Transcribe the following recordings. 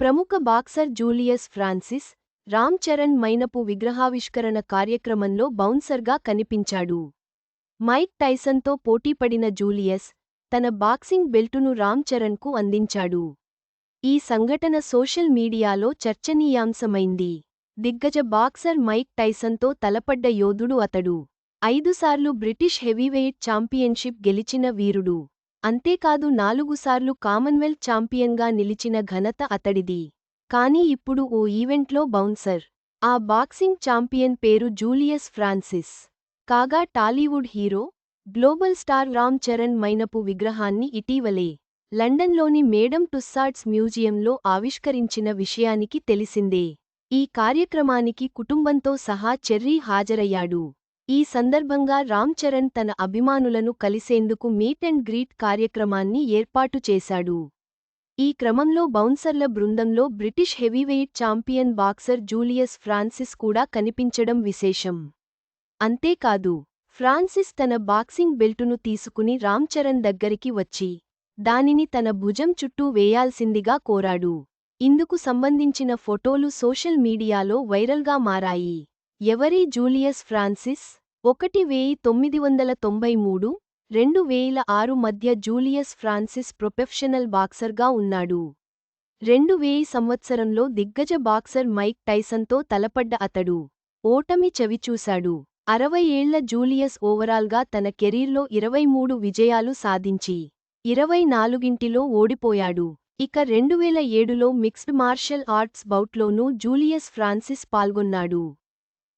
ప్రముఖ boxer Julius Francis Ram Charan మైనపు విగ్రహావిష్కరణ కార్యక్రమంలో బౌన్సర్గా కనిపించాడు. మైక్ టైసన్తో పోటీపడిన జూలియస్ తన బాక్సింగ్ బెల్టును రామ్ చరణ్కు అందించాడు. ఈ సంఘటన సోషల్ మీడియాలో చర్చనీయాంశమైంది. దిగ్గజ బాక్సర్ మైక్ టైసన్తో తలపడ్డ యోధుడు అతడు. ఐదుసార్లు బ్రిటిష్ హెవీవెయిట్ ఛాంపియన్షిప్ గెలిచిన వీరుడు. అంతేకాదు నాలుగుసార్లు కామన్వెల్త్ ఛాంపియన్గా నిలిచిన ఘనత అతడిది. కానీ ఇప్పుడు ఓ ఈవెంట్లో బౌన్సర్. ఆ బాక్సింగ్ ఛాంపియన్ పేరు జూలియస్ ఫ్రాన్సిస్. కాగా Tollywood hero global star Ram Charan మైనపు విగ్రహాన్ని ఇటీవలే లండన్లోని మేడమ్ టుస్సాడ్స్ మ్యూజియంలో ఆవిష్కరించిన విషయానికి తెలిసిందే. ఈ కార్యక్రమానికి కుటుంబంతో సహా చెర్రీ హాజరయ్యాడు. ఈ సందర్భంగా రామ్ చరణ్ తన అభిమానులను కలిసేందుకు మీట్ అండ్ గ్రీట్ కార్యక్రమాన్ని ఏర్పాటు చేశాడు. ఈ క్రమంలో బౌన్సర్ల బృందంలో British heavyweight champion boxer Julius Francis కూడా కనిపించడం విశేషం. అంతేకాదు ఫ్రాన్సిస్ తన బాక్సింగ్ బెల్టును తీసుకుని రామ్ చరణ్ దగ్గరికి వచ్చి దానిని తన భుజం చుట్టూ వేయాల్సిందిగా కోరాడు. ఇందుకు సంబంధించిన ఫోటోలు సోషల్ మీడియాలో వైరల్గా మారాయి. ఎవరీ జూలియస్ ఫ్రాన్సిస్? ఒకటి వేయి తొమ్మిది వందల తొంభై మూడు రెండు వేల ఆరు మధ్య జూలియస్ ఫ్రాన్సిస్ ప్రొఫెషనల్ బాక్సర్గా ఉన్నాడు. రెండు వేయి సంవత్సరంలో దిగ్గజ బాక్సర్ మైక్ టైసన్తో తలపడ్డ అతడు. ఓటమి చవిచూశాడు. అరవై ఏళ్ళ జూలియస్ ఓవరాల్గా తన కెరీర్లో ఇరవై మూడు విజయాలు సాధించి ఇరవై నాలుగింటిలో ఓడిపోయాడు. ఇక రెండువేల ఏడులో మిక్స్డ్ మార్షల్ ఆర్ట్స్ బౌట్లోనూ జూలియస్ ఫ్రాన్సిస్ పాల్గొన్నాడు.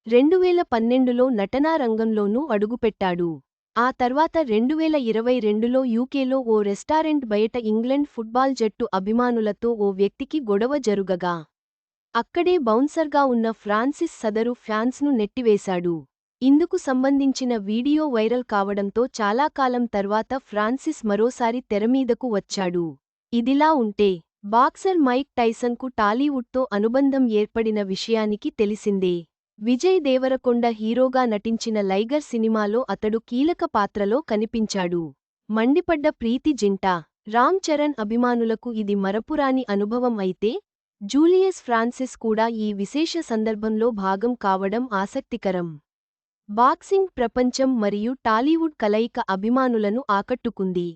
రెండువేల పన్నెండులో నటనా రంగంలోనూ అడుగుపెట్టాడు. ఆ తర్వాత రెండువేల ఇరవై రెండులో యూకేలో ఓ రెస్టారెంట్ బయట ఇంగ్లండ్ ఫుట్బాల్ జట్టు అభిమానులతో ఓ వ్యక్తికి గొడవ జరుగగా. అక్కడే బౌన్సర్గా ఉన్న ఫ్రాన్సిస్ సదరు ఫ్యాన్స్ను నెట్టివేశాడు. ఇందుకు సంబంధించిన వీడియో వైరల్ కావడంతో చాలా కాలం తర్వాత ఫ్రాన్సిస్ మరోసారి తెరమీదకు వచ్చాడు. ఇదిలా ఉంటే బాక్సర్ మైక్ టైసన్కు టాలీవుడ్తో అనుబంధం ఏర్పడిన విషయానికి తెలిసిందే. విజయ్ దేవరకొండ హీరోగా నటించిన లైగర్ సినిమాలో అతడు కీలక పాత్రలో కనిపించాడు. మండిపడ్డ ప్రీతి జింటా రామ్ చరణ్ అభిమానులకు ఇది మరపురాని అనుభవం అయితే జూలియస్ ఫ్రాన్సిస్ కూడా ఈ విశేష సందర్భంలో భాగం కావడం ఆసక్తికరం. బాక్సింగ్ ప్రపంచం మరియు టాలీవుడ్ కలయిక అభిమానులను ఆకట్టుకుంది.